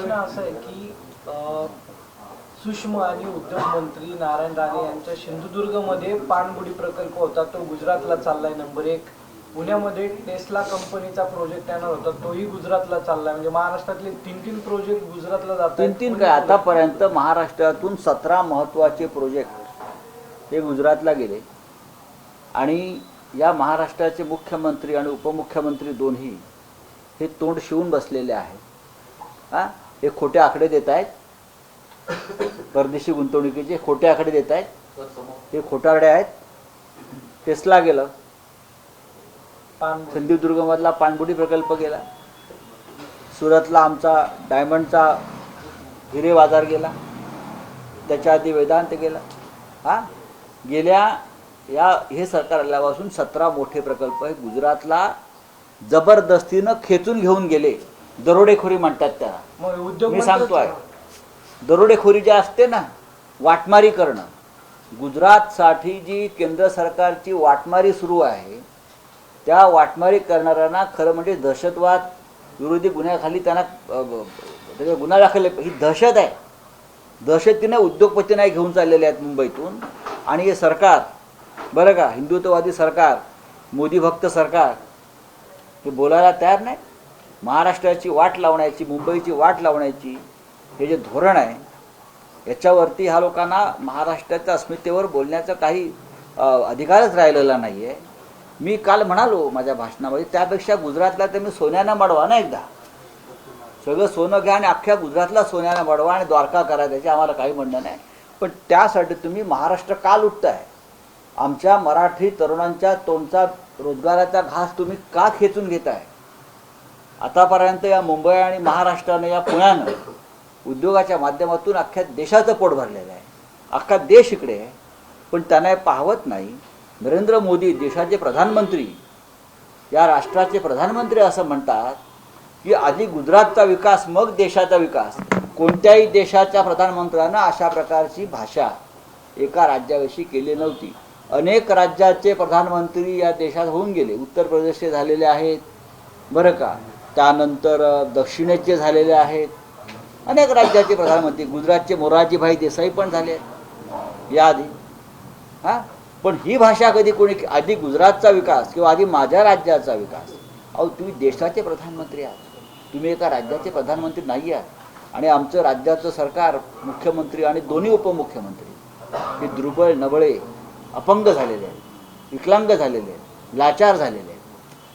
प्रश्न असा आहे की सूक्ष्म आणि उद्योग मंत्री नारायण राणे यांच्या सिंधुदुर्गमध्ये पाणबुडी प्रकल्प होता तो गुजरातला चाललाय. नंबर एक. पुण्यामध्ये टेस्ला कंपनीचा प्रोजेक्ट येणार होता तोही गुजरातला चाललाय. म्हणजे महाराष्ट्रातले तीन तीन प्रोजेक्ट गुजरातला जातात तीन तीन काय आतापर्यंत महाराष्ट्रातून सतरा महत्त्वाचे प्रोजेक्ट हे गुजरातला गेले. आणि या महाराष्ट्राचे मुख्यमंत्री आणि उपमुख्यमंत्री दोन्ही हे तोंड शिवून बसलेले आहेत. हां? हे खोटे आकडे देत आहेत. परदेशी गुंतवणुकीचे खोटे आकडे देत आहेत. हे खोटारडे आहेत. टेस्ला गेलं. सिंधुदुर्गमधला पाणबुडी प्रकल्प गेला. सुरतला आमचा डायमंडचा हिरे बाजार गेला. त्याच्या आधी वेदांत गेला. हा? गेल्या या हे सरकार आल्यापासून सतरा मोठे प्रकल्प हे गुजरातला जबरदस्तीनं खेचून घेऊन गेले. दरोडेखोरी म्हणतात त्याला. उद्योग मी मंत्र्याचं- सांगतोय दरोडेखोरी जी असते ना वाटमारी करणं. गुजरातसाठी जी केंद्र सरकारची वाटमारी सुरू आहे त्या वाटमारी करणाऱ्यांना खरं म्हणजे दहशतवाद विरोधी गुन्ह्याखाली त्यांना अ, ब- त्याचे गुन्हा दाखल आहे. ही दहशत आहे. दहशतीने उद्योगपती नाही घेऊन चाललेले आहेत मुंबईतून. आणि हे सरकार बरं का हिंदुत्ववादी सरकार मोदी भक्त सरकार हे बोलायला तयार नाही. महाराष्ट्राची वाट लावण्याची मुंबईची वाट लावण्याची हे जे धोरण आहे याच्यावरती ह्या लोकांना महाराष्ट्राच्या अस्मितेवर बोलण्याचा काही अधिकारच राहिलेला नाही आहे मी काल म्हणालो माझ्या भाषणामध्ये त्यापेक्षा गुजरातला तर मी सोन्यानं मडवा ना एकदा. सगळं सोनं घ्या आणि अख्ख्या गुजरातला सोन्यानं मडवा आणि द्वारका करा त्याचे आम्हाला काही म्हणणं नाही. पण त्यासाठी तुम्ही महाराष्ट्र का लुटताय? आमच्या मराठी तरुणांच्या तोंडचा रोजगाराचा घास तुम्ही का खेचून घेताय? आतापर्यंत या मुंबई आणि महाराष्ट्रानं या पुण्यानं उद्योगाच्या माध्यमातून अख्ख्या देशाचं पोट भरलेलं आहे. अख्खा देश इकडे आहे. पण त्यांना पाहवत नाही. नरेंद्र मोदी देशाचे प्रधानमंत्री या राष्ट्राचे प्रधानमंत्री असं म्हणतात की आधी गुजरातचा विकास मग देशाचा विकास. कोणत्याही देशाच्या प्रधानमंत्र्यानं अशा प्रकारची भाषा एका राज्याविषयी केली नव्हती. अनेक राज्याचे प्रधानमंत्री या देशात होऊन गेले. उत्तर प्रदेशचे झालेले आहेत. बरं का? त्यानंतर दक्षिणेचे झालेले आहेत. अनेक राज्याचे प्रधानमंत्री गुजरातचे मोरारजीभाई देसाई पण झाले आहेत याआधी. हां? पण ही भाषा कधी कोणी आधी गुजरातचा विकास किंवा आधी माझ्या राज्याचा विकास? अहो तुम्ही देशाचे प्रधानमंत्री आहात. तुम्ही एका राज्याचे प्रधानमंत्री नाही आहात. आणि आमचं राज्याचं सरकार मुख्यमंत्री आणि दोन्ही उपमुख्यमंत्री हे दुर्बळ नबळे अपंग झालेले आहेत. विकलांग झालेले आहेत. लाचार झालेले आहेत.